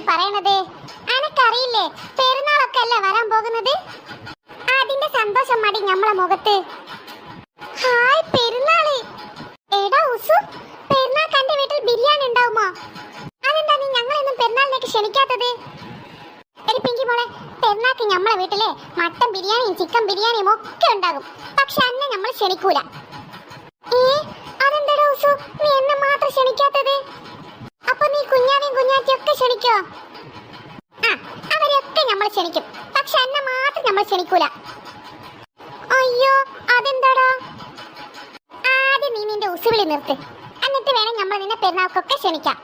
ഈ പറയണത്? അനക്കറിയില്ലേ? പെരുന്നാളൊക്കെ അല്ലേ വരാൻ പോകുന്നത്? അതിന്റെ സന്തോഷം മടി നമ്മളെ മുഖത്ത്. ഹായ് പെരുന്നാൾ. എടാ ഉസു പെരുന്നാൾക്ക് എന്റെ വീട്ടിൽ ബിരിയാണി ഉണ്ടാവുമോ? അതെന്താ നീ ഞങ്ങളെന്നും പെരുന്നാളിലേക്ക് ക്ഷണിക്കാത്തത്? എടി പിങ്കി മോളെ പെരുന്നാൾക്ക് നമ്മളെ വീട്ടിൽ മട്ടൻ ബിരിയാണിയും ചിക്കൻ ബിരിയാണിയും ഒക്കെ ഉണ്ടാകും. പക്ഷെ അന്നെ നമ്മൾ ക്ഷണിക്കൂല. ക്ഷണിക്കോ ആ അവരൊക്കെ നമ്മൾ ക്ഷണിക്കും. പക്ഷെ എന്നെ മാത്രം നമ്മൾ ക്ഷണിക്കൂല. അയ്യോ അതെന്താടാ? ആദ്യം നീ നിന്റെ ഉസുവിളി നിർത്ത്. എന്നിട്ട് വേണം നമ്മൾ നിന്നെ പെരുന്നാൾക്കൊക്കെ ക്ഷണിക്കാം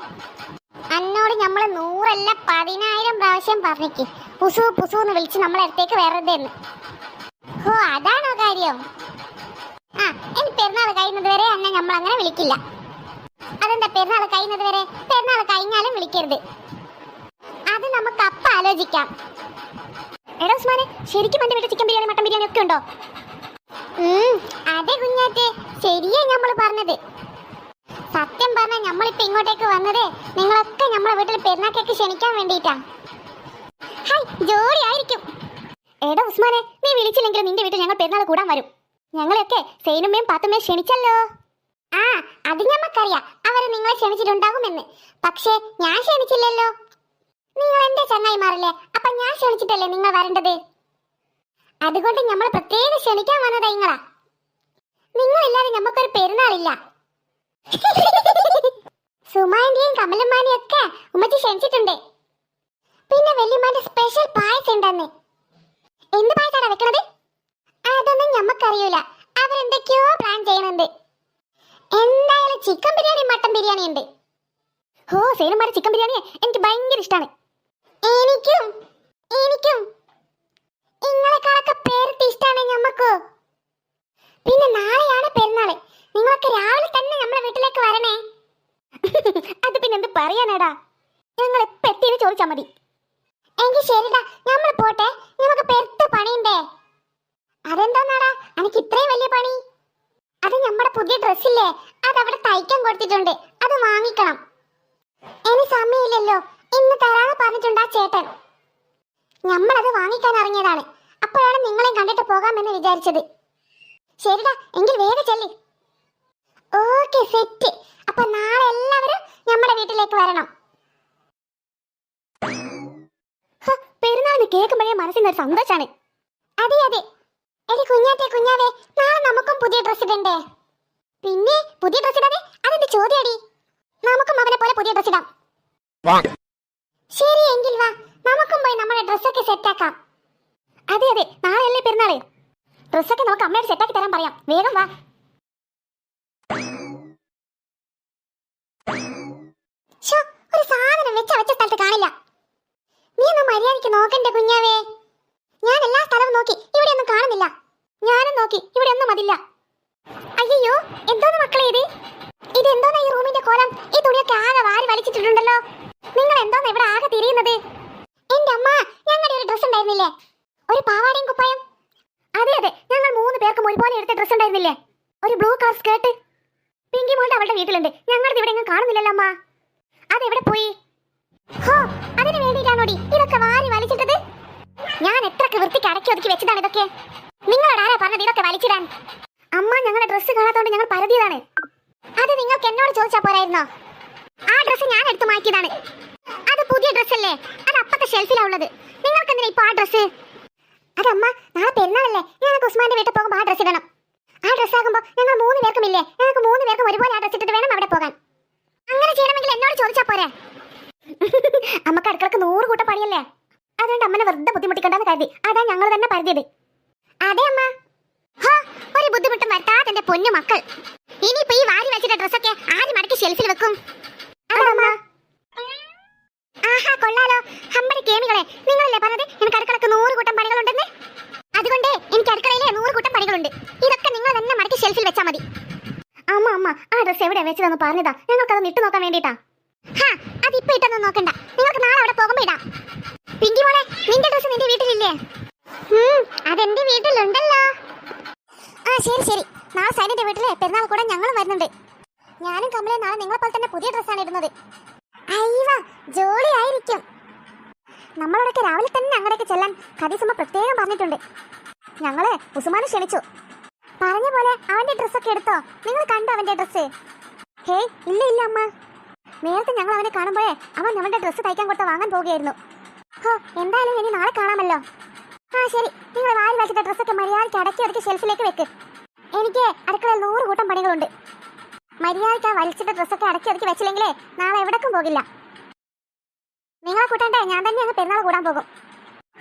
അന്നോട് നമ്മൾ നൂറല്ല പതിനായിരം പ്രാവശ്യം പറഞ്ഞിക്ക്. പുസു പുസു എന്ന് വിളിച്ച് നമ്മളെ അടുത്തേക്ക് വെറുതെ ഓ അതാണോ കാര്യം? ആ ഇനി പെരുന്നാൾ കഴിയുന്നത് വരെ അന്നെ നമ്മൾ അങ്ങനെ വിളിക്കില്ല. അതെന്താ പെരുന്നാൾ കഴിയുന്നത് വരെ? പെരുന്നാൾ കഴിഞ്ഞാലും വിളിക്കരുത്. നമുക്ക് അപ്പ ആലോചിക്കാം. എടാ ഉസ്മാനെ ശരിക്കും എന്റെ വീട്ടിൽ ചിക്കൻ ബിരിയാണി മട്ടൻ ബിരിയാണി ഒക്കെ ഉണ്ടോ? അതെ കുഞ്ഞാറ്റെ ശരിയാ നമ്മൾ പറഞ്ഞത്. സത്യം പറഞ്ഞ നമ്മളിപ്പോ ഇങ്ങോട്ടേക്ക് വന്നത് നിങ്ങളൊക്കെ നമ്മളെ വീട്ടിൽ പെരുന്നാക്കേക്ക് ക്ഷണിക്കാൻ വേണ്ടിയിട്ടാ. ഹൈ ജോലി ആയിരിക്കും. എടാ ഉസ്മാനെ നീ വിളിച്ചില്ലെങ്കിലും നിന്റെ വീട്ടിൽ ഞങ്ങൾ പെരുന്നാൾ കൂടാൻ വരും. ഞങ്ങളെയൊക്കെ സൈനുമ്മയും പാത്തുമ്മയും ക്ഷണിച്ചല്ലോ. ആ അത് ഞമ്മക്കറിയാം. അവർ നിങ്ങളെ ക്ഷണിച്ചിട്ടുണ്ടാകുമെന്ന്. പക്ഷേ ഞാൻ ക്ഷണിച്ചില്ലല്ലോ. നിങ്ങൾ എന്റെ ചങ്ങായിമാരല്ലേ? അപ്പൊ ഞാൻ ക്ഷണിച്ചിട്ടല്ലേ നിങ്ങൾ വരേണ്ടത്? അതുകൊണ്ട് നമ്മൾ പ്രത്യേകം ക്ഷണിക്കാൻ വന്നതാ നിങ്ങളാ നിങ്ങളില്ലാതെ നമുക്കൊരു പെരുന്നാളില്ല. സുമാന്റെയും കമലമ്മാനെയും ഒക്കെ ഉമ്മച്ചി ക്ഷണിച്ചിട്ടുണ്ട്. പിന്നെ വെള്ളിമാന്റെ സ്പെഷ്യൽ പായസം ഉണ്ടെന്ന്. എന്ത് പായസാണ് വെക്കണത്? അതൊന്നും ഞമ്മക്കറിയൂല. അവരെന്തൊക്കെയോ പ്ലാൻ ചെയ്യുന്നുണ്ട്. എന്തായാലും ചിക്കൻ ബിരിയാണി മട്ടൻ ബിരിയാണി ഉണ്ട് ഓ സേനന്മാരെ ചിക്കൻ ബിരിയാണി എനിക്ക് ഭയങ്കര ഇഷ്ടമാണ് എനിക്കും എനിക്കും. നിങ്ങളെക്കാളൊക്കെ പേരത്തി ഇഷ്ടമാണ് ഞമ്മക്ക്? പിന്നെ നാളെയാണ് പെരുന്നാൾ. നിങ്ങളൊക്കെ രാവിലെ തന്നെ നമ്മളെ വീട്ടിലേക്ക് വരണേ. അത് പിന്നെ എന്ത് പറയാനടാ? ഞങ്ങൾ ഇപ്പൊ എത്തിയെന്ന് ചോദിച്ചാ മതി. എങ്കിൽ ശരിടാ നമ്മൾ പോട്ടെ. നമുക്ക് പെരുത്ത പണിയുണ്ടേ? അതെന്താന്നാടാ? എനിക്ക് ഇത്രയും വലിയ പണി? അത് നമ്മുടെ പുതിയ ഡ്രസ്സില്ലേ? അത് അവിടെ തയ്ക്കാൻ കൊടുത്തിട്ടുണ്ട്. അത് വാങ്ങിക്കണം. ഇനി സമയമില്ലല്ലോ. ഇന്ന് തരാന്ന് പറഞ്ഞിട്ടുണ്ട് ആ ചേട്ടൻ. നമ്മളത് വാങ്ങിക്കാൻ ഇറങ്ങിയതാണ്. അപ്പോഴാണ് നിങ്ങളെ കണ്ടിട്ട് പോകാമെന്ന് വിചാരിച്ചത്. ശരിടാ എങ്കിൽ വേഗം ചെല്ലി. Okay set. അപ്പൊ നാളെ എല്ലാവരും നമ്മുടെ വീട്ടിലേക്ക് വരണം. പെരുന്നാളിന് കേൾക്കുമ്പോഴേ മനസ്സിന് ഒരു സന്തോഷാണ്. അതെ അതെ. എടി കുഞ്ഞാറ്റെ കുഞ്ഞാവേ നാളെ നമുക്കും പുതിയ ഡ്രസ് ഇടണ്ടേ? പിന്നെ പുതിയ ഡ്രസ് ഇടാതെ ചോദ്യം ചോദ്യടി? നമുക്കും അവനെ പോലെ പുതിയ ഡ്രസ് ഇടാം. ശരി എങ്കിൽ വാ. നമുക്കും പോയി നമ്മുടെ ഡ്രസ്സൊക്കെ സെറ്റാക്കാം. അതെ അതെ. നാളെയല്ലേ പെരുന്നാൾ? ഡ്രസ്സൊക്കെ നമുക്ക് അമ്മയോട് സെറ്റാക്കി തരാൻ പറയാം. വേഗം വാ. ഒരു സാധനം വെച്ച വെച്ച സ്ഥലത്ത് കാണില്ല. നീ ഒന്ന് മര്യാദയ്ക്ക് നോക്കണ്ടേ കുഞ്ഞാവേ. ഞാൻ എല്ലാ സ്ഥലവും നോക്കി. ഇവിടെ ഒന്നും കാണുന്നില്ല. ഞാനും നോക്കി. ഇവിടെ ഒന്നും അതില്ല. അയ്യോ എന്തോന്ന് മക്കളെ ഇത്? ഇത് എന്തോന്നാ ഈ റൂമിന്റെ കോലം? ഈ തുണിയൊക്കെ ആകെ വാരി വലിച്ചിട്ടുണ്ടല്ലോ നിങ്ങൾ എന്താണ് ഇവിടെ ആകെ തിരിയുന്നത്? എന്റെ അമ്മ ഞങ്ങളുടെ ഒരു ഡ്രസ് ഉണ്ടായിരുന്നില്ലേ? ഒരു പാവാടയും കുപ്പായം. അതെ അതെ ഞങ്ങൾ മൂന്ന് പേർക്കും ഒരുപോലെ എടുത്ത ഡ്രസ് ഉണ്ടായിരുന്നില്ലേ? ഒരു ബ്ലൂ കളർ സ്കേർട്ട് പിങ്കി മോളുടെ അവളുടെ വീട്ടിലുണ്ട്. ഞങ്ങളുടെ ഇവിടെ എങ്ങും കാണുന്നില്ലല്ലോ അമ്മ. അതെവിടെ പോയി? ഹോ അതിനു വേണ്ടിയിട്ടാണോടി ഇതൊക്കെ വാരി വലിച്ചിട്ടത്? ഞാൻ എത്രക്ക് വൃത്തിക്ക് അടക്കി ഒതുക്കി വെച്ചതാണ് ഇതൊക്കെ. നിങ്ങളോട് ആരാ പറഞ്ഞത് ഇതൊക്കെ വലിച്ചിടാൻ? അമ്മ ഞങ്ങളുടെ ഡ്രസ്സ് കാണാത്തോണ്ട് ഞങ്ങൾ പരതിയതാണ്. അത് നിങ്ങൾക്ക് എന്നോട് ചോദിച്ചാ പോരായിരുന്നോ? ആ ഡ്രസ്സ് ഞാൻ എടുത്തു മാറ്റിയതാണ്. അത് പുതിയ ഡ്രസ് അല്ലേ? അത് അപ്പത്തെ ഷെൽഫിലാ ഉള്ളത് നിങ്ങൾക്ക് എന്തിനാ ഇപ്പൊ ആ ഡ്രസ്സ് അതമ്മ നാളെ പെരുന്നാളല്ലേ. ഞങ്ങൾക്ക് ഉസ്മാന്റെ വീട്ടിൽ പോകുമ്പോൾ ആ ഡ്രസ്സ് ഇടണം. ആ ഡ്രസ്സ് ആകുമ്പോൾ ഞങ്ങൾ മൂന്ന് പേർക്കും ഇല്ലേ? ഞങ്ങൾക്ക് മൂന്ന് പേർക്കും ഒരുപോലെ ആ ഡ്രസ്സ് ഇട്ടിട്ട് വേണം അവിടെ പോകാൻ. അങ്ങനെ ചെയ്യണമെങ്കിൽ എന്നോട് ചോദിച്ചാ പോരെ? അമ്മയ്ക്ക് അടുക്കളക്ക് നൂറ് കൂട്ടം പണിയല്ലേ? അതുകൊണ്ട് അമ്മനെ വെറുതെ ബുദ്ധിമുട്ടിക്കണ്ടെന്ന് കരുതി. അതാ ഞങ്ങൾ തന്നെ പരുതിയത്. അതെ അമ്മ. ഒരു ബുദ്ധിമുട്ടും വരുത്താതെ പൊന്നു മക്കൾ. ഇനിയിപ്പോ ഈ വാരി വെച്ചിട്ട ഡ്രസ്സൊക്കെ ആര് മടക്കി ഷെൽഫിൽ വെക്കും? ആഹാ കൊള്ളാലോ. ഹമ്പടി കേമികളെ. നിങ്ങളല്ലേ പറഞ്ഞത്? എനിക്ക് അടുക്കളക്ക് നൂറ് കൂട്ടം പണികളുണ്ടെന്ന്? അതുകൊണ്ട് എനിക്ക് അടുക്കളയിലെ നൂറ് കൂട്ടം പണികളുണ്ട്. ഇതൊക്കെ നിങ്ങൾ തന്നെ മടക്കി ഷെൽഫിൽ വെച്ചാൽ മതി. അമ്മ അമ്മ ആ ഡ്രസ് എവിടെ വെച്ചതെന്ന് പറഞ്ഞതാ. ഇട്ട് നോക്കാൻ വേണ്ടിട്ടാ. ഹാ അതിപ്പോ ഇട്ടൊന്നും നോക്കണ്ട. നിങ്ങൾക്ക് നാളെ അവിടെ പോകുമ്പോ ഇടാം. പിങ്കി മോളെ നിന്റെ ഡ്രസ് നിന്റെ വീട്ടിലില്ലേ? അതെന്റെ വീട്ടിലുണ്ടല്ലോ. ആ ശരി ശരി. നാളെ സൈനിന്റെ വീട്ടിലെ പെരുന്നാൾ കൂടെ ഞങ്ങളും വരുന്നുണ്ട്. ഞാനും കമലെ നാളെ നിങ്ങളെ പോലെ തന്നെ പുതിയ ഡ്രസ്സാണ് ഇടുന്നത്. അയ്യവ ജോളി ആയിരിക്കും നമ്മളോടൊക്കെ രാവിലെ തന്നെ അങ്ങനെയൊക്കെ ചെല്ലാൻ ഖദീസമ്മ പ്രത്യേകം പറഞ്ഞിട്ടുണ്ട്. ഞങ്ങളെ ഉസ്മാനെ ക്ഷണിച്ചു. പറഞ്ഞ പോലെ അവന്റെ ഡ്രസ്സൊക്കെ എടുത്തോ? നിങ്ങൾ കണ്ടോ അവന്റെ ഡ്രസ്സ് ഹേ ഇല്ല ഇല്ല അമ്മ. നേരത്തെ ഞങ്ങൾ അവനെ കാണുമ്പോഴേ അവൻ അവന്റെ ഡ്രസ്സ് തയ്ക്കാൻ കൊടുത്ത വാങ്ങാൻ പോവുകയായിരുന്നു. ഹോ എന്തായാലും ഇനി നാളെ കാണാമല്ലോ. ആ ശരി. നിങ്ങൾ വാരി വെച്ചിട്ട ഡ്രസ്സൊക്കെ മര്യാദയ്ക്ക് അടക്കി അടക്കി ഷെൽഫിലേക്ക് വെക്ക്. എനിക്ക് അടുക്കളയിൽ നൂറ് കൂട്ടം പണികളുണ്ട്. മര്യാദയ്ക്ക് ആ വലിച്ചിട്ട ഡ്രസ്സൊക്കെ അടക്കി ഒതുക്കി വെച്ചില്ലെങ്കിലേ നാളെ എവിടേക്കും പോകില്ല. നിങ്ങളെ കൂട്ടണ്ടേ ഞാൻ തന്നെ അങ്ങ് പെരുന്നാൾ കൂടാൻ പോകും.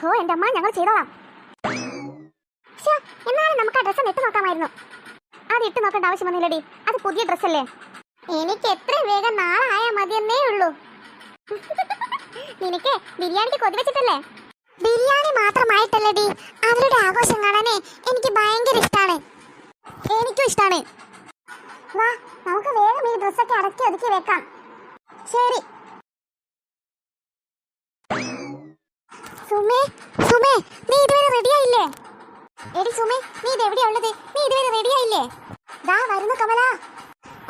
ഓ എന്റെ അമ്മ ഞങ്ങൾ ചെയ്തോളാം. എന്നാലും നമുക്ക് ആ ഡ്രസ്സ് ഇട്ട് നോക്കാമായിരുന്നു. അത് ഇട്ട് നോക്കേണ്ട ആവശ്യമൊന്നുമില്ലടി അത് പുതിയ ഡ്രസ്സല്ലേ. എനിക്ക് എത്രയും വേഗം നാളെ ആയാൽ മതിയെന്നേ ഉള്ളൂ. നിനക്ക് ബിരിയാണിക്ക് കൊതി വെച്ചിട്ടല്ലേ? ബിരിയാണി മാത്രമായിട്ടല്ലടി. അവരുടെ ആഘോഷം കാണാനേ എനിക്ക് ഭയങ്കര ഇഷ്ടമാണ് എനിക്കും ഇഷ്ടമാണ് വാ നമുക്ക് വേഗം ഈ ഡ്രസ്സൊക്കെ അടക്കി ഒതുക്കി വെക്കാം. ശരി. സുമേ സുമേ നീ ഇതുവരെ റെഡിയായില്ലേ എടി സുമേ നീ ഇതെവിടെയാ ഉള്ളത്? നീ ഇതുവരെ റെഡിയായില്ലേ ദാ വരുന്നു കമല.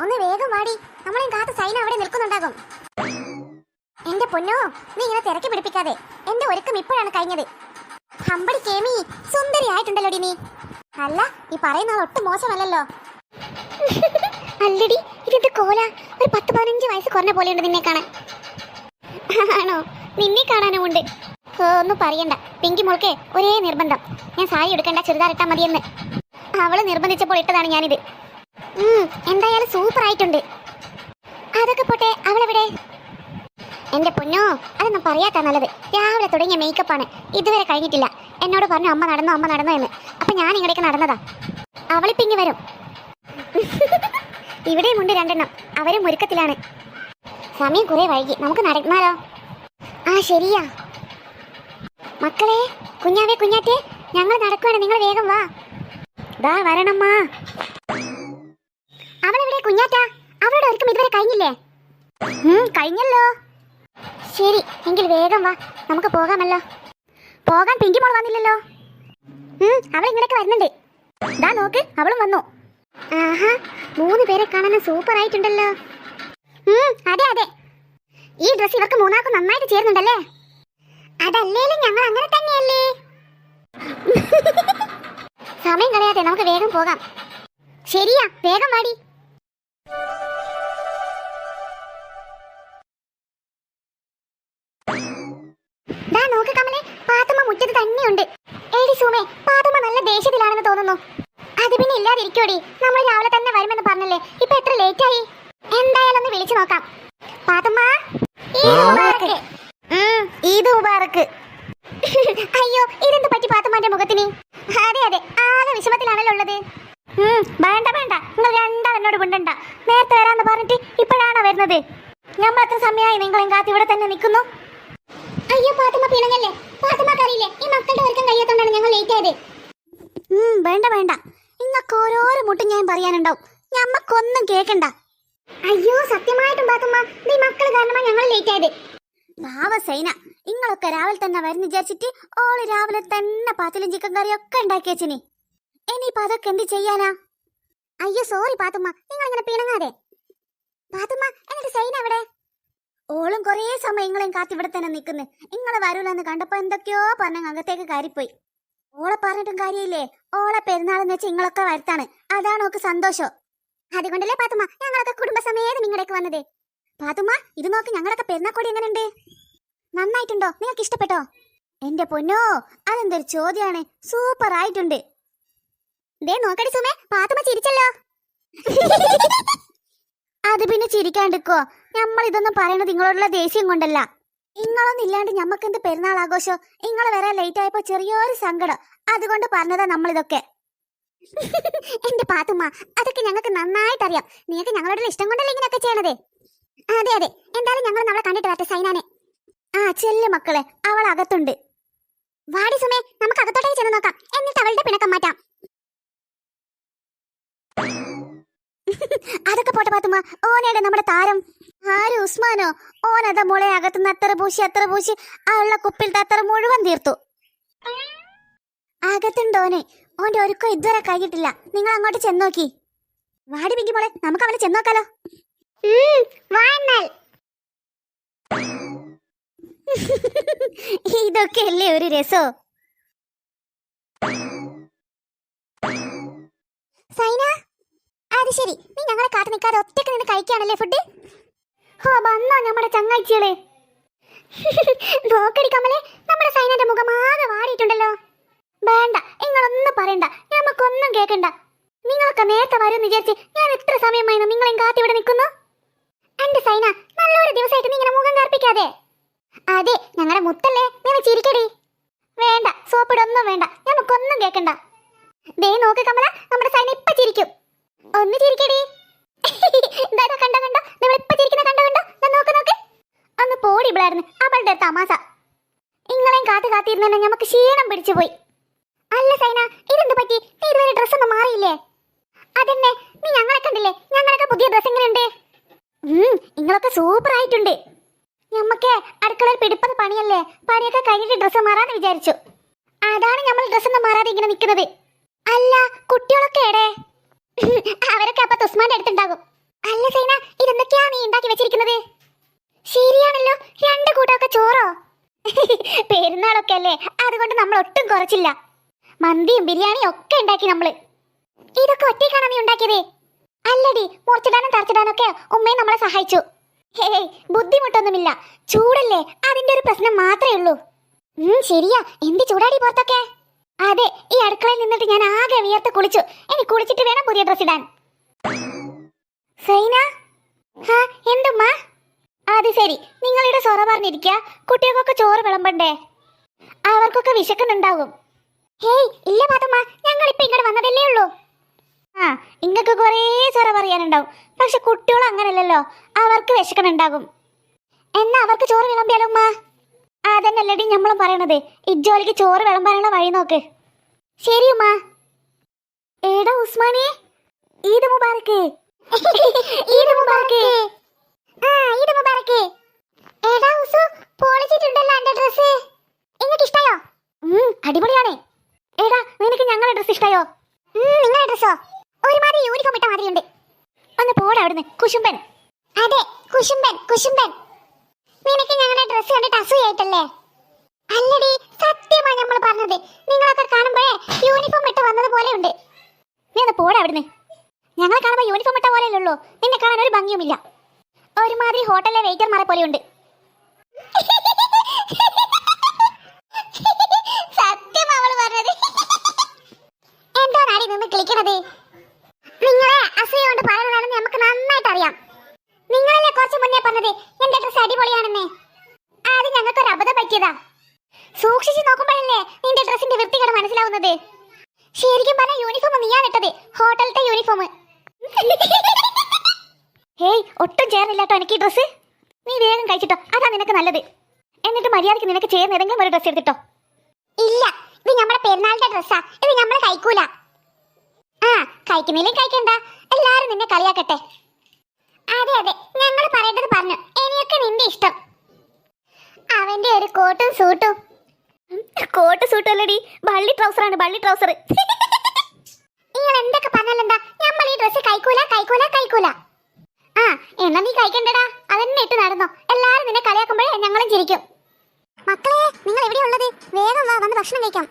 ഒന്ന് വേഗം വാടി. നമ്മളെയും കാത്ത് സൈന അവിടെ നിൽക്കുന്നുണ്ടാകും. എന്റെ പൊന്നോ നീ ഇങ്ങനെ തിരക്കി പിടിപ്പിക്കാതെ. എന്റെ ഒരുക്കം ഇപ്പോഴാണ് കഴിഞ്ഞത്. ഹമ്പടി കേമി സുന്ദരി ആയിട്ടുണ്ടല്ലോടി നീ. അല്ല ഈ പറയുന്ന ഒട്ടും മോശമല്ലല്ലോ. അല്ലടി ഇതെന്ത് കോല? ഒരു പത്ത് പതിനഞ്ച് വയസ്സ് കുറഞ്ഞ പോലെയുണ്ട് നിന്നെ കാണാൻ. ആണോ? നിന്നെ കാണാനും ഉണ്ട്. ഒന്നും പറയണ്ട. പിങ്കി മുളക്കേ ഒരേ നിർബന്ധം. ഞാൻ സാരി എടുക്കണ്ട ചുരിദാർ ഇട്ടാ മതിയെന്ന്. അവൾ നിർബന്ധിച്ചപ്പോൾ ഇട്ടതാണ് ഞാനിത്. എന്തായാലും സൂപ്പർ ആയിട്ടുണ്ട്. അതൊക്കെ പോട്ടെ അവളെവിടെ? എന്റെ പൊന്നോ അതൊന്നും പറയാത്ത നല്ലത്. രാവിലെ തുടങ്ങിയ ആണ്. ഇതുവരെ കഴിഞ്ഞിട്ടില്ല. എന്നോട് പറഞ്ഞു അമ്മ നടന്നു അമ്മ നടന്നു എന്ന്. അപ്പൊ ഞാൻ ഇങ്ങടേക്ക് നടന്നതാ. അവളിപ്പിങ്ങി വരും. ഇവിടെയും ഉണ്ട് രണ്ടെണ്ണം. അവരും ഒരുക്കത്തിലാണ്. സമയം കുറെ വൈകി. നമുക്ക് നടന്നാലോ ആ ശരിയാ. മക്കളെ കുഞ്ഞാവേ കുഞ്ഞാറ്റേ ഞങ്ങൾ നടക്കുവാണ്. നിങ്ങൾ വേഗം വാ. ദാ വരണമ്മാ. അവളെവിടെ കുഞ്ഞാറ്റ? അവളുടെ ഒരുക്കം ഇതുവരെ കഴിഞ്ഞില്ലേ? കഴിഞ്ഞല്ലോ. ശരി എങ്കിൽ വേഗം വാ. നമുക്ക് പോകാമല്ലോ. പോകാൻ പിങ്കി വന്നില്ലല്ലോ. അവൾ ഇങ്ങോട്ടേക്ക് വരുന്നുണ്ട്. ദാ നോക്ക് അവളും വന്നു. ആഹാ മൂന്ന് പേരെ കാണാൻ സൂപ്പർ ആയിട്ടുണ്ടല്ലോ അതെ അതെ. ഈ ഡ്രസ് ഇവർക്ക് മൂന്നാർക്കും നന്നായിട്ട് ചേരുന്നുണ്ടല്ലേ? അതല്ലേലും ഞങ്ങൾ അങ്ങനെ തന്നെയല്ലേ? സമയം കളയാതെ നമുക്ക് വേഗം പോകാം. ശരിയാ വേഗം വാടി. നോക്ക് കമലെ പാത്തുമ്മ മുറ്റത്ത് തന്നെയുണ്ട്. ഏടി സുമേ പാത്തുമ്മ നല്ല ദേഷ്യത്തിലാണെന്ന് തോന്നുന്നു. അത് പിന്നെ ഇല്ലാതിരിക്കോടി നമ്മൾ രാവിലെ തന്നെ വരുമെന്ന് പറഞ്ഞല്ലേ? ഇപ്പൊ എത്ര ലേറ്റായി എന്തായാലും ഒന്ന് വിളിച്ചു നോക്കാം പാത്തുമ്മ ഈദ് മുബാറക്ക് ഉം, ഈദ് മുബാറക്ക് അയ്യോ ഇതെന്ത് പറ്റി പാത്തുമ്മാന്റെ മുഖത്തിന് അതെ അതെ ആകെ വിഷമത്തിലാണല്ലോ ഉള്ളത് ഉം, വേണ്ട വേണ്ട നിങ്ങൾ രണ്ടാൾ എന്നോട് മിണ്ടണ്ട നേരത്തെ വരാന്ന് പറഞ്ഞിട്ട് ഇപ്പോഴാണോ വരുന്നത് ഞമ്മ എത്ര സമയമായി നിങ്ങളെ കാത്ത് ഇവിടെ തന്നെ നിൽക്കുന്നു അയ്യോ പാത്തുമ്മ പിണങ്ങല്ലേ പാത്തുമ്മക്ക് അറിയില്ലേ ഈ മക്കളുടെ ഒരുക്കം കഴിയാത്തോണ്ടാണ് ഞങ്ങൾ ലേറ്റ് ആയത് വേണ്ട വേണ്ട നിങ്ങൾക്ക് ഓരോരോ മുട്ടും ഞാൻ പറയാനുണ്ടാവും ഞമ്മക്കൊന്നും കേക്കണ്ട അയ്യോ സത്യമായിട്ടും പാത്തുമ്മ നീ മക്കൾ കാരണമാണ് ഞങ്ങൾ ലേറ്റ് ആയത് പാവ സൈന നിങ്ങളൊക്കെ രാവിലെ തന്നെ വരുന്ന വിചാരിച്ചിട്ട് ഓൾ രാവിലെ തന്നെ പാത്തിലും ചിക്കൻ കറിയും ഒക്കെ ഉണ്ടാക്കി വെച്ചിനി ഇനിയിപ്പോ അതൊക്കെ എന്ത് ചെയ്യാനാ അയ്യോ സോറി പാത്തുമ്മ. നിങ്ങൾ ഇങ്ങനെ പിണങ്ങാതെ. പാത്തുമ്മ എന്നിട്ട് സൈന എവിടെ ഓളും കുറേ സമയം ഇങ്ങളെയും കാത്ത് ഇവിടെ തന്നെ നിൽക്കുന്നു. ഇങ്ങളെ വരൂലെന്ന് കണ്ടപ്പോ എന്തൊക്കെയോ പറഞ്ഞ അകത്തേക്ക് കയറിപ്പോയി. ഓളെ പറഞ്ഞിട്ടും കാര്യമില്ലേ? ഓളെ പെരുന്നാളെന്ന് വെച്ച് ഇങ്ങളൊക്കെ വരുത്താണ്. അതാണ് ഓക്ക് സന്തോഷം. അതുകൊണ്ടല്ലേ പാത്തുമ്മ ഞങ്ങളൊക്കെ കുടുംബസമേതം ഇങ്ങടേക്ക് വന്നത്. പാത്തുമ്മ ഇത് നോക്ക് ഞങ്ങളൊക്കെ പെരുന്നാക്കൊടി എങ്ങനെയുണ്ട്? നന്നായിട്ടുണ്ടോ? നിങ്ങൾക്ക് ഇഷ്ടപ്പെട്ടോ എന്റെ പൊന്നോ അതെന്തൊരു ചോദ്യമാണ് സൂപ്പർ ആയിട്ടുണ്ട് ദേ നോക്കടി സുമേ പാത്തുമ്മ ചിരിച്ചല്ലോ. അത് പിന്നെ ചിരിക്കാണ്ടിക്കോ നമ്മൾ ഇതൊന്നും പറയണത് നിങ്ങളോടുള്ള ദേഷ്യം കൊണ്ടല്ല. നിങ്ങളൊന്നും ഇല്ലാണ്ട് ഞമ്മക്ക് എന്ത് പെരുന്നാൾ ആഘോഷോ? നിങ്ങൾ വരാൻ ലേറ്റ് ആയപ്പോ ചെറിയൊരു സങ്കടം. അതുകൊണ്ട് പറഞ്ഞതാ നമ്മളിതൊക്കെ. എന്റെ പാത്തുമ്മ അതൊക്കെ ഞങ്ങൾക്ക് നന്നായിട്ട് അറിയാം നിങ്ങൾക്ക് ഞങ്ങളോടുള്ള ഇഷ്ടം കൊണ്ടല്ലേ ഇങ്ങനെയൊക്കെ ചെയ്യണത്? അതെ അതെ. എന്തായാലും ഞങ്ങൾ നമ്മളെ കണ്ടിട്ട് വരട്ടെ സൈനാനെ. ആ ചെല്ലു മക്കളെ. അവൾ അകത്തുണ്ട്. വാടി സുമേ നമുക്ക് അകത്തോട്ടേക്ക് ചെന്ന് നോക്കാം. എന്നിട്ട് അവളുടെ പിണക്കം മാറ്റാം. അതൊക്കെ പോട്ടെ പാത്തുമ്മ ഓനയുടെ നമ്മുടെ താരം. ആര് ഉസ്മാനോ? ഓനതാ മോളെ അകത്തുനിന്ന് അത്ര പൂശി അത്ര പൂശി. ആ ഉള്ള കുപ്പിലത്തെ അത്ര മുഴുവൻ തീർത്തു. അകത്തുണ്ട് ഓനെ. ഓന്റെ ഒരുക്കം ഇതുവരെ കഴിഞ്ഞിട്ടില്ല. നിങ്ങൾ അങ്ങോട്ട് ചെന്നോക്കി. വാടി പിങ്കി മോളെ നമുക്ക് അവനെ ചെന്നോക്കാലോ. ഇതൊക്കെ അല്ലേ ഒരു രസോ? സൈന? അത് ശരി. നീ ഞങ്ങളെ കാത്തു നിൽക്കാതെ ഒറ്റയ്ക്ക് നിന്ന് കഴിക്കാണല്ലേ ഫുഡ് ഹോ വന്നോ നമ്മുടെ ചങ്ങാഴ്ചകളെ നോക്കടി കമലെ നമ്മുടെ സൈനന്റെ മുഖം ആകെ വാടിയിട്ടുണ്ടല്ലോ. വേണ്ട നിങ്ങളൊന്നും പറയണ്ട. ഞമ്മക്കൊന്നും കേൾക്കണ്ട നിങ്ങൾക്ക് നേരത്തെ വരും വിചാരിച്ച് ഞാൻ എത്ര സമയമായി നിങ്ങളെയും കാത്തി ഇവിടെ നിൽക്കുന്നു? എന്റെ സൈന നല്ലൊരു ദിവസമായിട്ട് നീ ഇങ്ങനെ മുഖം കറുപ്പിക്കാതെ അതെ ഞങ്ങളുടെ മുത്തല്ലേ നിങ്ങൾ ചിരിക്കടി. വേണ്ട സോപ്പിടൊന്നും വേണ്ട. നമുക്കൊന്നും കേൾക്കണ്ട ദേ നോക്ക് കമല നമ്മുടെ സൈന ഇപ്പൊ ചിരിക്കും. ഒന്ന് ചിരിക്കടി ദാ കണ്ട കണ്ടോ? നമ്മൾ ഇപ്പൊ ചിരിക്കുന്ന കണ്ടോ കണ്ടോ? നോക്ക് നോക്ക്. ഒന്ന് പോടി ഇവളായിരുന്നു അവളുടെ തമാശ. ഇങ്ങളെയും കാത്തു കാത്തിരുന്നെ നമുക്ക് ക്ഷീണം പിടിച്ചു പോയി. അല്ല സൈന ഇതെന്ത് പറ്റി? നീ ഇതുവരെ ഡ്രസ് ഒന്നും മാറിയില്ലേ? അതെന്നെ നീ ഞങ്ങളെ കണ്ടില്ലേ? ഞങ്ങളൊക്കെ പുതിയ ഡ്രസ് എങ്ങനെയുണ്ട്? നിങ്ങളൊക്കെ സൂപ്പർ ആയിട്ടുണ്ട്. ഞമ്മക്ക് അടുക്കളയിൽ പിടിപ്പത് പണിയല്ലേ? പണിയൊക്കെ കഴിഞ്ഞിട്ട് ഡ്രസ്സ് മാറാന്ന് വിചാരിച്ചു. അതാണ് നമ്മൾ ഡ്രസ്സ് ഒന്നും മാറാതെ ഇങ്ങനെ നിൽക്കുന്നത് അല്ല കുട്ടികളൊക്കെ എടേ അവരൊക്കെ അപ്പൊ തുസ്മാന്റെ അടുത്തുണ്ടാകും. അല്ല സൈന ഇതെന്തൊക്കെയാ നീ ഉണ്ടാക്കി വെച്ചിരിക്കുന്നത്? ശരിയാണല്ലോ രണ്ട് കൂട്ടമൊക്കെ ചോറോ? പെരുന്നാളൊക്കെ അല്ലേ അതുകൊണ്ട് നമ്മൾ ഒട്ടും കുറച്ചില്ല. മന്തിയും ബിരിയാണിയും ഒക്കെ ഉണ്ടാക്കി നമ്മൾ. ഇതൊക്കെ ഒറ്റയ്ക്കാണോ നീ ഉണ്ടാക്കിയത്? അല്ലടി മുറിച്ചിടാനും തറച്ചിടാനും ഒക്കെ ഉമ്മയും നമ്മളെ സഹായിച്ചു. ഹേയ് ബുദ്ധിമുട്ടൊന്നുമില്ല. ചൂടല്ലേ അതിന്റെ ഒരു പ്രശ്നം മാത്രമേ ഉള്ളൂ. ശരിയാ. എന്ത് ചൂടാടി പുറത്തൊക്കെ? അതെ ഈ അടുക്കളയിൽ നിന്നിട്ട് ഞാൻ ആകെ വിയർത്ത് കുളിച്ചു. ഇനി കുളിച്ചിട്ട് വേണം പുതിയ ഡ്രസ് ഇടാൻ. സൈന? എന്തുമ്മ? അത് ശരി നിങ്ങളിവിടെ സൊറ പറഞ്ഞിരിക്ക. കുട്ടികൾക്കൊക്കെ ചോറ് വിളമ്പണ്ടേ? അവർക്കൊക്കെ വിശക്കുന്നുണ്ടാകും ഹേയ് ഇല്ല ഞങ്ങൾ ഇപ്പൊ ഇങ്ങോട്ട് വന്നതല്ലേ ഉള്ളൂ. ആ ഇങ്ങക്ക് കൊറേ സൊറ പറയാനുണ്ടാവും. പക്ഷെ കുട്ടികൾ അങ്ങനല്ലല്ലോ അവർക്ക് വിശക്കണുണ്ടാകും എന്നാ അവർക്ക് ചോറ് വിളമ്പിയാലോ അതന്നല്ലടി നമ്മളും പറയണത്. ഇജ്ജോലിക്ക് ചോറ് വിളമ്പാനുള്ള വഴി നോക്ക്. ശരി ഉമ്മ. ഏടാ ഉസ്മാനെ. ഈദ് മുബാറക്ക്. ഈദ് മുബാറക്ക്. ആ ഈദ് മുബാറക്ക്. ഏടാ ഉസു പോളിച്ചിട്ടുണ്ടല്ലോ എന്റെ ഡ്രസ്സ് നിങ്ങൾക്ക് ഇഷ്ടായോ ഉം അടിപൊളിയാണ്. ഏടാ നിനക്ക് ഞങ്ങളുടെ ഡ്രസ്സ് ഇഷ്ടായോ? ഉം നിങ്ങളുടെ ഡ്രസ്സോ ഒരുമാതിരി യൂണിഫോം ഇട്ട മാതിരിയുണ്ട്. ഒന്ന് പോടാ അവിടുന്ന്. കുശുമ്പൻ. അതെ കുശുമ്പൻ കുശുമ്പൻ. നിനക്ക് ഞങ്ങളുടെ ഡ്രസ് കണ്ടിട്ട് അസൂയായിട്ടല്ലേ? അല്ലടി സത്യമാ നമ്മൾ പറഞ്ഞത്. നിങ്ങളൊക്കെ കാണുമ്പോഴേ യൂണിഫോം ഇട്ട് വന്നത് പോലെയുണ്ട് നീ ഒന്ന് പോടാ അവിടുന്ന്. ഞങ്ങൾ കാണുമ്പോൾ യൂണിഫോം ഇട്ട പോലെ ഉള്ളൂ. നിന്നെ കാണാൻ ഒരു ഭംഗിയുമില്ല. ഒരുമാതിരി ഹോട്ടലിലെ വെയിറ്റർമാരെ പോലെയുണ്ട് സത്യം അവൾ പറഞ്ഞത് എന്താണ് നിന്ന് കിളിക്കണത് നിങ്ങളെ അസൂയ കൊണ്ട് പറയുന്നതാണെന്ന് നമുക്ക് നന്നായിട്ട് അറിയാം നിങ്ങളല്ലേ കുറച്ച് മുന്നേ പറഞ്ഞത് എന്റെ ഡ്രസ് അടിപൊളിയാണെന്ന് അത് ഞങ്ങൾക്ക് ഒരു അബദ്ധം പറ്റിയതാ സൂക്ഷിച്ച് നോക്കുമ്പോഴല്ലേ നിന്റെ ഡ്രസ്സിന്റെ വൃത്തികേട് മനസ്സിലാവുന്നത് ശരിക്കും പറഞ്ഞ യൂണിഫോം നീയാണ് ഇട്ടത് ഹോട്ടലത്തെ യൂണിഫോം ഹേയ് ഒട്ടും എനിക്ക് ഈ ഡ്രസ്സ്. നീ വേഗം കഴിച്ചിട്ടോ. അതാ നിനക്ക് നല്ലത്. എന്നിട്ട് മര്യാദയ്ക്ക് നിനക്ക് ചേർന്ന് ഏതെങ്കിലും ഒരു ഡ്രസ്സ് എടുത്തിട്ടോ. ഇല്ല. ഇത് നമ്മുടെ പെരുന്നാളിന്റെ ഡ്രസ്സാ ഇത് നമ്മൾ കഴിക്കൂല. ആ കഴിക്കുന്നില്ലേ കഴിക്കണ്ട. എല്ലാരും നിന്നെ കളിയാക്കട്ടെ. അതെ അതെ. ഞങ്ങൾ പറയേണ്ടത് പറഞ്ഞു. ഇനിയൊക്കെ നിന്റെ ഇഷ്ടം. അവന്റെ ഒരു കോട്ടും സൂട്ടും. കോട്ട് സൂട്ടും അല്ലടി. ബള്ളി ട്രൗസറാണ് ബള്ളി ട്രൗസർ നിങ്ങൾ എന്തൊക്കെ പറഞ്ഞാലെന്താ നമ്മൾ ഈ ഡ്രസ്സ് കഴിക്കൂല കഴിക്കൂല കഴിക്കൂല. ആ എന്നാ നീ കഴിക്കണ്ടടാ. അതന്നെ ഇട്ട് നടന്നോ. എല്ലാരും നിന്നെ കളിയാക്കുമ്പോഴേ ഞങ്ങളും ചിരിക്കും. മക്കളെ നിങ്ങൾ എവിടെയുള്ളത് വേഗം വാ വന്ന് ഭക്ഷണം കഴിക്കാം.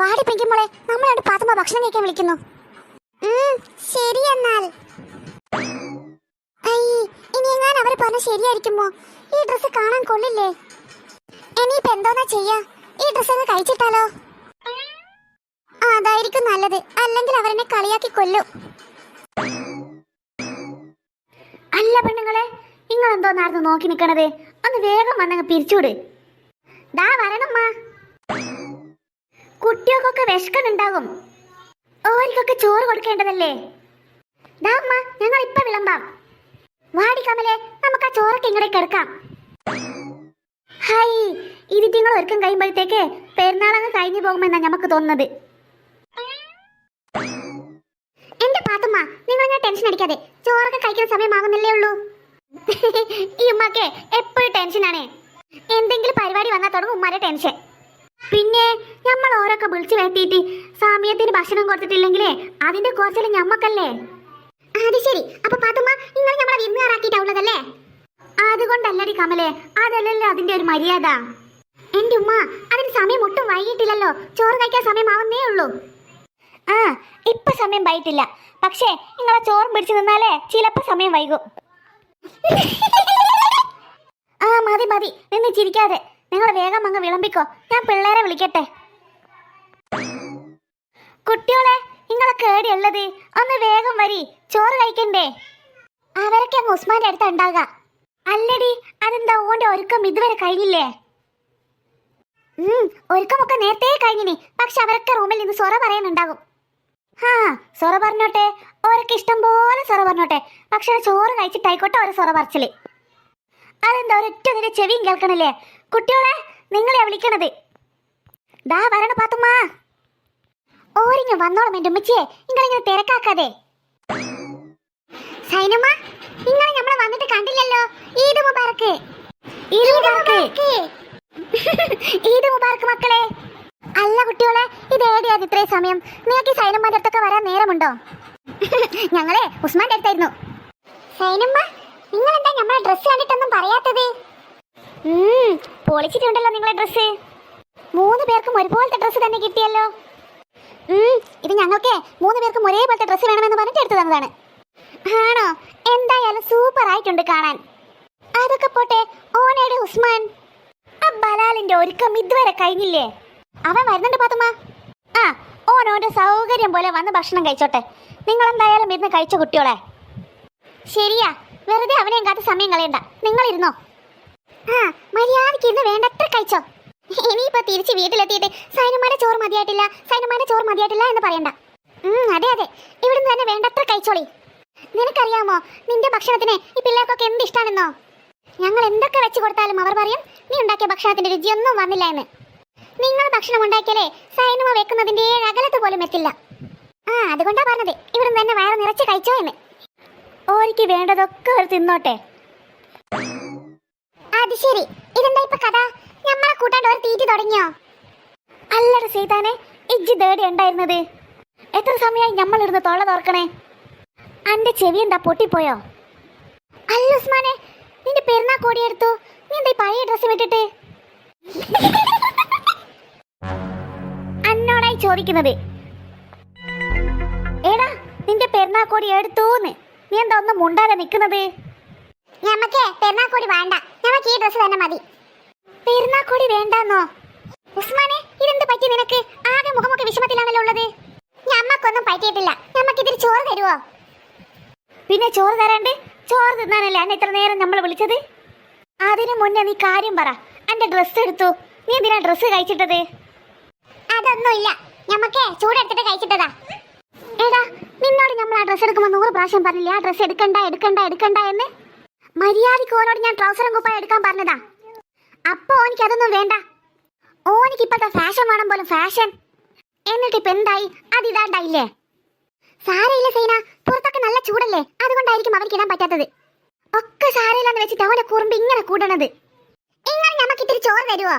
വാടി പിടിക്കുമ്പോളെ നമ്മളോട് പാത്തുമ്പോ ഭക്ഷണം കഴിക്കാൻ വിളിക്കുന്നു. ശരി എന്നാൽ. ഇനി എങ്ങാൻ അവർ പറഞ്ഞ ശരിയായിരിക്കുമോ? ഈ ഡ്രസ്സ് കാണാൻ കൊള്ളില്ലേ? ഇനിയിപ്പോ എന്തോന്നാ ചെയ്യാ? ഈ ഡ്രസ്സ് അങ്ങ് കഴിച്ചിട്ടാലോ? അതായിരിക്കും നല്ലത്. അല്ലെങ്കിൽ അവരെന്നെ കളിയാക്കി കൊല്ലും. നിങ്ങൾ നോക്കി നിൽക്കണത് ഒന്ന് വേഗം വന്നങ്ങ് പിരിച്ചൂട് ദാ വരണമ്മ. കുട്ടികൾക്കൊക്കെ വിശക്കണുണ്ടാകും ഓർക്കൊക്കെ ചോറ് കൊടുക്കേണ്ടതല്ലേ? ദാ അമ്മ ഞങ്ങൾ ഇപ്പൊ വിളമ്പാം. വാടി കമലെ നമുക്ക് ആ ചോറൊക്കെ ഇങ്ങോട്ട് കിടക്കാം ഹായ് ഇത് നിങ്ങൾ ഒരുക്കം കഴിയുമ്പോഴത്തേക്ക് പെരുന്നാളങ്ങ് കഴിഞ്ഞു പോകുമെന്നാ നമുക്ക് തോന്നുന്നത്. എന്റെ പാത്തുമ്മ നിങ്ങൾ ടെൻഷൻ അടിക്കാതെ ചോറൊക്കെ കഴിക്കുന്ന സമയമാകുന്നില്ലേ ഉള്ളൂ? ഈ ഉമ്മക്ക് എപ്പോഴും ടെൻഷനാണ് എന്തെങ്കിലും പരിപാടി വന്നാൽ തുടങ്ങും ഉമ്മാരെ ടെൻഷൻ പിന്നെ നമ്മൾ ഓരോക്കെ വിളിച്ചു വരുത്തിയിട്ട് സമയത്തിന് ഭക്ഷണം കൊടുത്തിട്ടില്ലെങ്കിലേ അതിന്റെ കുറച്ചല്ലേ ഞമ്മക്കല്ലേ? അത് ശരി. അപ്പൊ പാത്തുമ്മ നിങ്ങൾ നമ്മളെ വിരുന്നുകാരാക്കിയിട്ടുള്ളതല്ലേ അതുകൊണ്ടല്ലടി കമലേ അതല്ലല്ലോ അതിന്റെ ഒരു മര്യാദ. എന്റെ ഉമ്മ അതിന് സമയം ഒട്ടും വൈകിട്ടില്ലല്ലോ. ചോറ് കഴിക്കാൻ സമയമാവുന്നേ ഉള്ളൂ. ആ ഇപ്പൊ സമയം വൈകിട്ടില്ല. പക്ഷേ നിങ്ങളെ ചോറും പിടിച്ചു നിന്നാലേ ചിലപ്പോ സമയം വൈകും. ആ മതി മതി. നിന്ന് ചിരിക്കാതെ. നിങ്ങൾ വേഗം അങ്ങ് വിളമ്പിക്കോ. ഞാൻ പിള്ളേരെ വിളിക്കട്ടെ. കുട്ടികളെ നിങ്ങളൊക്കെ കേടിയുള്ളത്? ഒന്ന് വേഗം വരി. ചോറ് കഴിക്കണ്ടേ? അവരൊക്കെ അങ്ങ് ഉസ്മാന്റെ അടുത്ത് ഉണ്ടാകുക അല്ലടി അതെന്താ ഓന്റെ ഒരുക്കം ഇതുവരെ കഴിഞ്ഞില്ലേ? ഉം, ഒരുക്കമൊക്കെ നേരത്തെ കഴിഞ്ഞിനി. പക്ഷെ അവരൊക്കെ റൂമിൽ നിന്ന് സൊറ പറയുന്നുണ്ടാകും. ഹാ സൊറ പറഞ്ഞോട്ടെ. ഓരൊക്കെ ഇഷ്ടം പോലെ സൊറ പറഞ്ഞോട്ടെ. പക്ഷെ ചോറ് കഴിച്ചിട്ടായിക്കോട്ടെ ഒരു സൊറ പറച്ചിൽ. അതെന്താ ഒരൊറ്റ നിന്റെ ചെവിയും കേൾക്കണില്ലേ? കുട്ടികളെ നിങ്ങളെ വിളിക്കണത്. ദാ വരണ പാത്തുമ്മ. ഓരിങ്ങ വന്നോളും എന്റെ ഉമ്മച്ചിയെ. നിങ്ങളിങ്ങനെ തിരക്കാക്കാതെ. സൈനമ്മ നിങ്ങൾ നമ്മളെ വന്നിട്ട് കണ്ടില്ലല്ലോ? ഈദ് മുബാറക്ക്. ഈദ് മുബാറക്ക്. ഈദ് മുബാറക്ക് മക്കളെ. അല്ല കുട്ടികളെ ഇത് ഏടിയാത് ഇത്രയും സമയം? നിങ്ങൾക്ക് ഈ സൈനമ്മന്റെ അടുത്തൊക്കെ വരാൻ നേരമുണ്ടോ? ഞങ്ങളെ ഉസ്മാന്റെ അടുത്തായിരുന്നു. സൈനമ്മ നിങ്ങൾ എന്താ നമ്മളെ ഡ്രസ്സ് കണ്ടിട്ടൊന്നും പറയാത്തത്? പൊളിച്ചിട്ടുണ്ടല്ലോ നിങ്ങളെ ഡ്രസ്സ് മൂന്ന് പേർക്കും ഒരുപോലത്തെ ഡ്രസ്സ് തന്നെ കിട്ടിയല്ലോ. ഇത് ഞങ്ങൾക്ക് മൂന്ന് പേർക്കും ഒരേപോലത്തെ ഡ്രസ്സ് വേണമെന്ന് പറഞ്ഞിട്ട് എടുത്തു തന്നതാണ് ആണോ? എന്തായാലും സൂപ്പർ ആയിട്ടുണ്ട് കാണാൻ. അതൊക്കെ പോട്ടെ ഓനയുടെ ഉസ്മാൻ. ആ ബലാലിന്റെ ഒരുക്കം ഇതുവരെ കഴിഞ്ഞില്ലേ? അവൻ വരുന്നുണ്ട് പാത്തുമ്മ. ആ ഓനോന്റെ സൗകര്യം പോലെ വന്ന് ഭക്ഷണം കഴിച്ചോട്ടെ. നിങ്ങൾ എന്തായാലും ഇരുന്ന് കഴിച്ച കുട്ടിയോളെ. ശരിയാ വെറുതെ അവനെയും കാത്ത് സമയം കളയണ്ട. നിങ്ങൾ ഇരുന്നോ ആ മര്യാദയ്ക്ക് ഇന്ന് വേണ്ടത്ര കഴിച്ചോ. ഇനിയിപ്പോ തിരിച്ച് വീട്ടിലെത്തിയിട്ട് സൈനമാരെ ചോറ് മതിയായിട്ടില്ല സൈനമാരെ ചോറ് മതിയായിട്ടില്ല എന്ന് പറയണ്ട. അതെ അതെ. ഇവിടുന്ന് തന്നെ വേണ്ടത്ര കഴിച്ചോളി. നിനക്കറിയാമോ നിന്റെ ഭക്ഷണത്തിന് ഈ പിള്ളേർക്കൊക്കെ എന്ത് ഇഷ്ടാണെന്നോ? ഞങ്ങൾ എന്തൊക്കെ വെച്ച് കൊടുത്താലും അവർ പറയും നീ ഉണ്ടാക്കിയ ഭക്ഷണത്തിന്റെ രുചിയൊന്നും വന്നില്ല എന്ന്. നിങ്ങൾ ഭക്ഷണം ഉണ്ടാക്കിയാലേ സൈനുമ വെക്കുന്നതിന്റെ അകലത്ത് പോലും എത്തില്ല. ആ അതുകൊണ്ടാ പറഞ്ഞത്. ഇവിടെ തന്നെ വയറ് നിറച്ച് കഴിച്ചോ എന്ന്. ഓരിക്ക് വേണ്ടതൊക്കെ അവർ തിന്നോട്ടെ. അത് ശരി. ഇതെന്താ ഇപ്പൊ കഥ? നമ്മളെ കൂട്ടാണ്ട് ഒരു തീറ്റി തുടങ്ങിയോ? അല്ലട സീതാനെ ഇജ്ജ് തേടി ഉണ്ടായിരുന്നത്. എത്ര സമയമായി നമ്മൾ ഇരുന്ന് തൊള്ള തുറക്കണേ? അന്റെ ചെവി എന്താ പൊട്ടിപ്പോയോ? അല്ല ഉസ്മാനെ നിന്റെ പെരുന്നാ കൂടിയെടുത്തു. നീ എന്താ ഈ പഴയ ഡ്രസ്സ് വിട്ടിട്ട്? അന്നോടായി ചോദിക്കുന്നത്. എടാ നിന്റെ പെരുന്നാക്കോടി എടുത്തൂന്ന്. നീ എന്താ ഒന്നും മുണ്ടാതെ നിൽക്കുന്നത്? ഞമ്മക്ക് പെരുന്നാക്കോടി വേണ്ട. ഞമ്മക്ക് ഈ ഡ്രസ്സ് തന്നെ മതി. പെരുന്നാക്കോടി വേണ്ടെന്നോ? ഉസ്മാനെ ഇതെന്ത് പറ്റി നിനക്ക്? ആകെ മുഖമൊക്കെ വിഷമത്തിലാണല്ലോ ഉള്ളത്. ഞമ്മക്കൊന്നും പറ്റിയിട്ടില്ല. ഞമ്മക്ക് ഇതിൽ ചോറ് തരുവോ? പിന്നെ ചോറ് തരാണ്ട്? ചോറ് തിന്നാനല്ലേ അന്നെ ഇത്ര നേരം നമ്മൾ വിളിച്ചത്? അതിനു മുന്നേ നീ കാര്യം പറ. എന്റെ ഡ്രസ്സ് എടുത്തു. നീ എന്തിനാ ഡ്രസ്സ് കഴിച്ചിട്ടത്? അതൊന്നുമില്ല. ഞമ്മക്ക് ചൂടെടുത്തിട്ട് കഴിച്ചിട്ടതാ. എടാ നിന്നോട് നമ്മൾ ആ ഡ്രസ്സ് എടുക്കുമ്പോൾ നൂറ് പ്രാവശ്യം പറഞ്ഞില്ല? ആ ഡ്രസ്സ് എടുക്കണ്ട എടുക്കണ്ട എടുക്കണ്ട എന്ന്? മര്യാദയ്ക്ക് ഓനോട് ഞാൻ ട്രൗസറും കുപ്പായം എടുക്കാൻ പറഞ്ഞതാ. അപ്പൊ ഓനിക്ക് അതൊന്നും വേണ്ട. ഓനിക്ക് ഇപ്പോഴത്തെ ഫാഷൻ വേണം പോലും ഫാഷൻ എന്നിട്ട് ഇപ്പൊ എന്തായി? അത് ഇതാണ്ടായില്ലേ? സാരയില്ല സൈന പുറത്തൊക്കെ നല്ല ചൂടല്ലേ? അതുകൊണ്ടായിരിക്കും അവർക്ക് ഇടാൻ പറ്റാത്തത്. ഒക്കെ സാരയില്ലാന്ന് വെച്ചിട്ട് അവനെ കുറുമ്പ് ഇങ്ങനെ കൂടണത്. ഇങ്ങനെ നമുക്ക് ഇത്തിരി ചോറ് തരുവോ?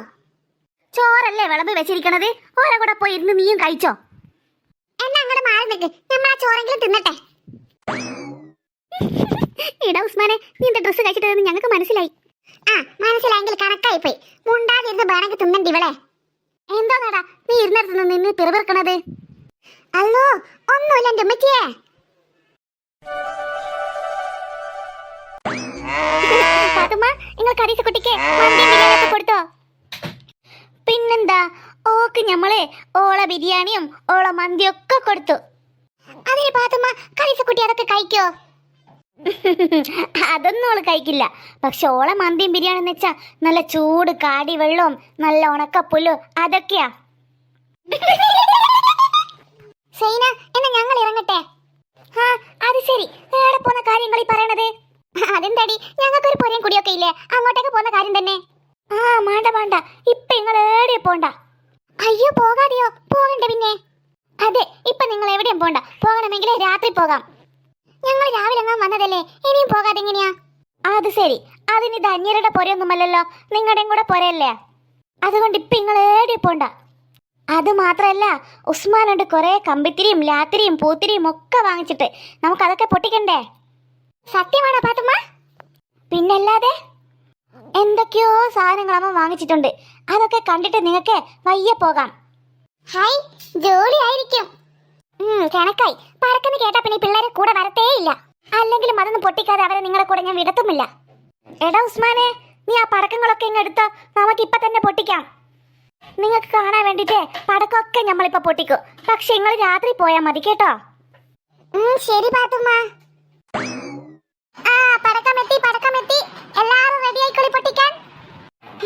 ചോറല്ലേ വിളമ്പ് വെച്ചിരിക്കണത്? ഓരോ കൂടെ പോയി ഇരുന്ന് നീയും കഴിച്ചോ. എന്നാ അങ്ങോട്ട് മാറി നിൽക്ക് നമ്മൾ ആ ചോറെങ്കിലും തിന്നട്ടെ. ഇടാ ഉസ്മാനെ നീ എന്താ ഡ്രസ്സ് കഴിച്ചിട്ട് ഞങ്ങൾക്ക് മനസ്സിലായി. ആ മനസ്സിലായെങ്കിൽ കണക്കായി പോയി മുണ്ടാതിരുന്ന് വേണമെങ്കിൽ തിന്നണ്ടി ഇവളെ. എന്തോന്നാടാ നീ ഇരുന്നിടത്ത് നിന്ന് നിന്ന് പിറവിറക്കണത് അല്ലോ ഒന്നുമില്ല എന്റെ ഉമ്മച്ചിയെ. പാത്തുമ്മ നിങ്ങൾ കരീസ കുട്ടിക്ക് കൊടുത്തോ? പിന്നെന്താ? ഓക്ക് ഞമ്മളെ ഓള ബിരിയാണിയും ഓള മന്തിയും ഒക്കെ കൊടുത്തു. അതിന് പാത്തുമ്മ കരീസ കുട്ടി അതൊക്കെ കഴിക്കോ? അതൊന്നും ഓൾ കഴിക്കില്ല. പക്ഷെ ഓളെ മന്തിയും ബിരിയാണി എന്ന് വെച്ചാ നല്ല ചൂട് കാടി വെള്ളവും നല്ല ഉണക്കപ്പുല്ലും അതൊക്കെയാ. സൈന എന്നാ ഞങ്ങൾ ഇറങ്ങട്ടെ? ആ അത് ശരി. എവിടെ പോന്ന കാര്യങ്ങൾ ഈ പറയണത്? അതെന്താടി? ഞങ്ങൾക്കൊരു പൊരയും കുടിയൊക്കെ ഇല്ലേ? അങ്ങോട്ടേക്ക് പോന്ന കാര്യം തന്നെ. ആ മാണ്ട മാണ്ട. ഇപ്പൊ നിങ്ങൾ എവിടെയും പോണ്ട. അയ്യോ പോകാതെയോ? പോകണ്ട പിന്നെ. അതെ ഇപ്പൊ നിങ്ങൾ എവിടെയും പോണ്ട. പോകണമെങ്കിൽ രാത്രി പോകാം. ഞങ്ങൾ രാവിലെ അങ്ങാൻ വന്നതല്ലേ? ഇനിയും പോകാതെ എങ്ങനെയാ? അത് ശരി. അതിനിത് അന്യരുടെ പൊരയൊന്നുമല്ലല്ലോ. നിങ്ങളുടെയും കൂടെ പൊരയല്ലേ? അതുകൊണ്ട് ഇപ്പൊ നിങ്ങൾ എവിടെയും പോണ്ട. അത് മാത്രല്ല ഉസ്മാനുണ്ട് കുറെ കമ്പിത്തിരിയും ലാത്തിരിയും പൂത്തിരിയും ഒക്കെ വാങ്ങിച്ചിട്ട്. നമുക്കതൊക്കെ പൊട്ടിക്കണ്ടേ? സത്യമാണോ പാത്തുമ്മ? പിന്നല്ലാതെ? എന്തൊക്കെയോ സാധനങ്ങൾ അമ്മ വാങ്ങിച്ചിട്ടുണ്ട്. അതൊക്കെ കണ്ടിട്ട് നിങ്ങൾക്ക് വയ്യ പോകാം. ഹായ് ജോലി ആയിരിക്കും. കണക്കായി. പറക്കെന്ന് കേട്ടാ പിന്നെ പിള്ളേരെ കൂടെ വരത്തേ ഇല്ല. അല്ലെങ്കിലും അതൊന്നും പൊട്ടിക്കാതെ അവരെ നിങ്ങളെ കൂടെ ഞാൻ വിടത്തുമില്ല. എടാ ഉസ്മാനെ നീ ആ പടക്കങ്ങളൊക്കെ ഇങ്ങ് എടുത്തോ നമുക്ക് ഇപ്പൊ തന്നെ പൊട്ടിക്കാം. നിങ്ങൾക്ക് കാണാൻ വേണ്ടിട്ട് പടക്കമൊക്കെ നമ്മളിപ്പോ പൊട്ടിക്കും. പക്ഷെ നിങ്ങൾ രാത്രി പോയാൽ മതി കേട്ടോ. ശരി പാത്തുമ്മ. ആ പടക്കം എത്തി പടക്കമെത്തി എല്ലാരും റെഡി ആയിക്കോളി പൊട്ടിക്കാൻ.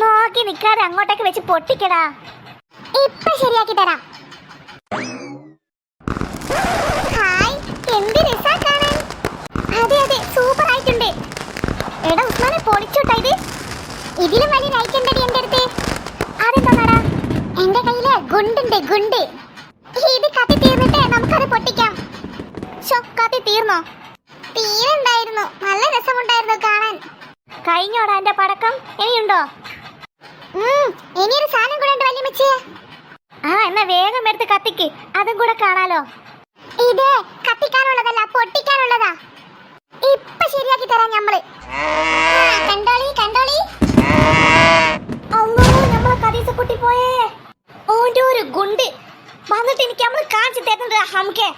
നോക്കി നിൽക്കാതെ അങ്ങോട്ടേക്ക് വെച്ച് പൊട്ടിക്കടാ. ഇപ്പൊ ശരിയാക്കി തരാം. ഹായ് എന്ത് രസാ എടാ ഇതിലും വലിയ എന്റെ എന്റെ ഗുണ്ടുണ്ട് പൊട്ടിക്കാം. തീർന്നോ? നല്ല രസമുണ്ടായിരുന്നു കാണാൻ. കഴിഞ്ഞോടാ എന്റെ പടക്കം? ഇനിയുണ്ടോ? ഇനിയൊരു സാധനം കൂടെ ഉണ്ട് വല്യമ്മച്ചിയെ ആ എന്നാ വേഗം എടുത്ത് കത്തിക്ക്. അതും കൂടെ കാണാലോ. ഇത് കത്തിക്കാനുള്ളതല്ല പൊട്ടിക്കാനുള്ളതാ. ഇപ്പൊ ശരിയാക്കി തരാം ഞമ്മൾ. കണ്ടോളി കണ്ടോളി. നമ്മളെ കദീസ കുട്ടി പോയേ. ഓന്റെ ഒരു ഗുണ്ട്. വന്നിട്ട് എനിക്ക് നമ്മൾ കാണിച്ചു തരുന്നുണ്ട് ഹംകെ.